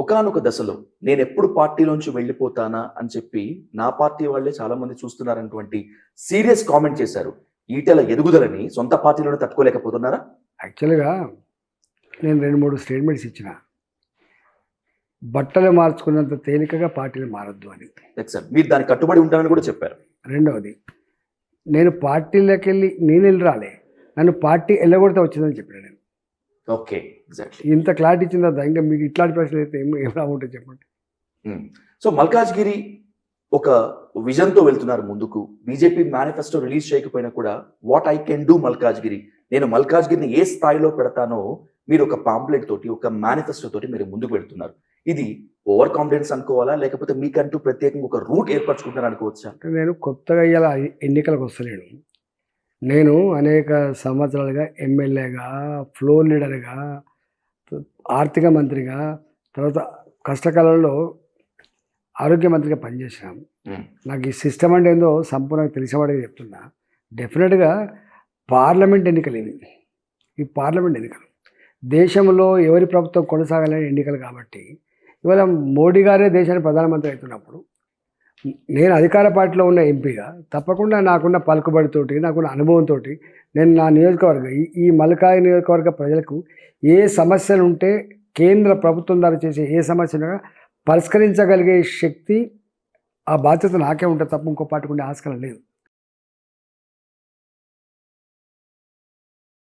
ఒకానొక దశలో నేను ఎప్పుడు పార్టీలోంచి వెళ్ళిపోతానా అని చెప్పి నా పార్టీ వాళ్ళే చాలా మంది చూస్తున్నారన్నటువంటి సీరియస్ కామెంట్ చేశారు. ఈటెల ఎదుగుదలని సొంత పార్టీలోనే తట్టుకోలేకపోతున్నారా? యాక్చువల్గా నేను రెండు మూడు స్టేట్మెంట్స్ ఇచ్చిన. బట్టలు మార్చుకున్నంత తేలికగా పార్టీలు మారద్దు అని. ఎక్సెల్ మీరు దానికి కట్టుబడి ఉంటారని కూడా చెప్పారు. రెండవది నేను పార్టీలోకి వెళ్ళి నేను వెళ్ళి రాలే. నన్ను పార్టీ వెళ్ళగొడితే వచ్చిందని చెప్పాను ఓకే ఎగ్జాక్ట్లీ. ఇంత క్లారిటీ ఇచ్చిన తర్వాత ఇంకా మీకు ఇట్లాంటి ప్రశ్నలు అయితే ఏం ఏం రావుంటాయి చెప్పండి. సో మల్కాజ్గిరి ఒక విజన్తో వెళ్తున్నారు ముందుకు. బీజేపీ మేనిఫెస్టో రిలీజ్ చేయకపోయినా కూడా what I can do Malkajgiri? నేను మల్కాజ్గిరిని ఏ స్థాయిలో పెడతానో మీరు ఒక పాంప్లెట్ తోటి ఒక మేనిఫెస్టో తోటి మీరు ముందుకు వెళ్తున్నారు. ఇది ఓవర్ కాన్ఫిడెన్స్ అనుకోవాలా? లేకపోతే మీకంటూ ప్రత్యేకంగా ఒక రూట్ ఏర్పరచుకుంటారు అనుకోవచ్చా? నేను కొత్తగా ఇలా ఎన్నికలకు వస్తలేను. నేను అనేక సంవత్సరాలుగా ఎమ్మెల్యేగా ఫ్లోర్ లీడర్గా ఆర్థిక మంత్రిగా తర్వాత కష్టకాలంలో ఆరోగ్య మంత్రిగా పనిచేసినాం. నాకు ఈ సిస్టమ్ అంటే ఏందో సంపూర్ణంగా తెలిసేవాడిగా చెప్తున్నా. డెఫినెట్గా పార్లమెంట్ ఎన్నికలు ఇవి. ఈ పార్లమెంట్ ఎన్నికలు. దేశంలో ఎవరి ప్రభుత్వం కొనసాగాలని ఎన్నికలు కాబట్టి ఇవాళ మోడీ గారే దేశానికి ప్రధానమంత్రి అవుతున్నప్పుడు నేను అధికార పార్టీలో ఉన్న ఎంపీగా తప్పకుండా నాకున్న పలుకుబడితోటి నాకున్న అనుభవంతో నేను నా నియోజకవర్గ ఈ- మల్కాయ నియోజకవర్గ ప్రజలకు ఏ సమస్యలు ఉంటే కేంద్ర ప్రభుత్వం ద్వారా చేసే ఏ సమస్యను పరిష్కరించగలిగే శక్తి ఆ బాధ్యత నాకే ఉంటుంది తప్ప ఇంకో పార్టీకి ఆస్కారం లేదు.